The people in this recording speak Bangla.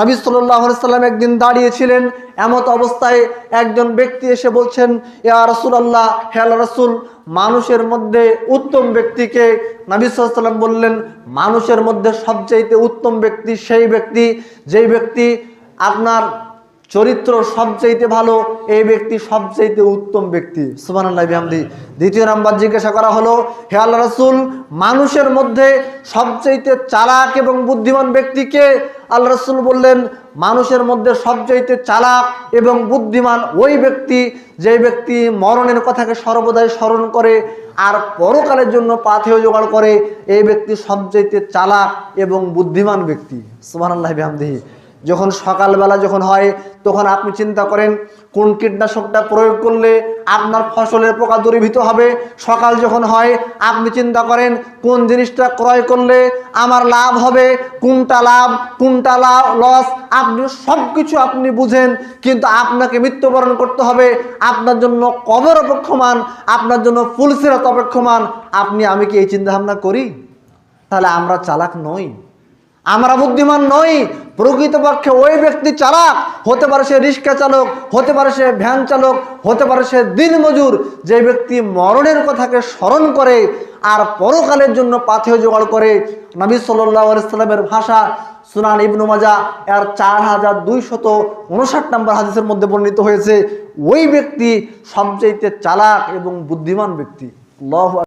নবী সাল্লাহ সাল্লাম একদিন দাঁড়িয়েছিলেন, এমত অবস্থায় একজন ব্যক্তি এসে বলছেন, ইয়া রসুলাল্লাহ হেল রসুল, মানুষের মধ্যে উত্তম ব্যক্তিকে নবী সাল্লাম বললেন, মানুষের মধ্যে সবচাইতে উত্তম ব্যক্তি সেই ব্যক্তি, যেই ব্যক্তি আপনার চরিত্র সবচাইতে ভালো, এই ব্যক্তি সবচাইতে উত্তম ব্যক্তি। সুবান আল্লাহ বিহামদি। দ্বিতীয় নাম্বার জিজ্ঞাসা করা হলো, হে আল্লাহ রসুল, মানুষের মধ্যে সবচাইতে চালাক এবং বুদ্ধিমান ব্যক্তিকে আল্লাহ রসুল বললেন, মানুষের মধ্যে সবচাইতে চালাক এবং বুদ্ধিমান ওই ব্যক্তি, যে ব্যক্তি মরণের কথাকে সর্বদাই স্মরণ করে আর পরকালের জন্য পাথেও জোগাড় করে, এই ব্যক্তি সবচাইতে চালাক এবং বুদ্ধিমান ব্যক্তি। সুবান আল্লাহ বিহামদিহি যখন সকালবেলা যখন হয়, তখন আপনি চিন্তা করেন, কোন কীটনাশকটা প্রয়োগ করলে আপনার ফসলের পোকা দূরীভূত হবে? সকাল যখন হয়, আপনি চিন্তা করেন, কোন জিনিসটা ক্রয় করলে আমার লাভ হবে? কোনটা লাভ কোনটা লাভ লস? আপনি সব কিছু আপনি বুঝেন, কিন্তু আপনাকে মৃত্যুবরণ করতে হবে। আপনার জন্য কবর অপেক্ষমান, আপনার জন্য ফুলসিরাত অপেক্ষমান। আপনি, আমি কি এই চিন্তা ভাবনা করি? তাহলে আমরা চালাক নই। আমরা বুদ্ধিমান নই, প্রকৃতপক্ষে ওই ব্যক্তি চালাক, হতে পারে সে রিক্সা চালক, হতে পারে সে ভ্যান চালক, হতে পারে সে দিনমজুর, যে ব্যক্তি মরণের কথাকে স্মরণ করে আর পরকালের জন্য পাথেয় জোগাড় করে, নবী সাল্লাহ ভাষা সুনান ইবনু মাজা এর চার হাজার দুইশত উনষাট নম্বর হাদিসের মধ্যে বর্ণিত হয়েছে, ওই ব্যক্তি সবচেয়ে চালাক এবং বুদ্ধিমান ব্যক্তি। আল্লাহু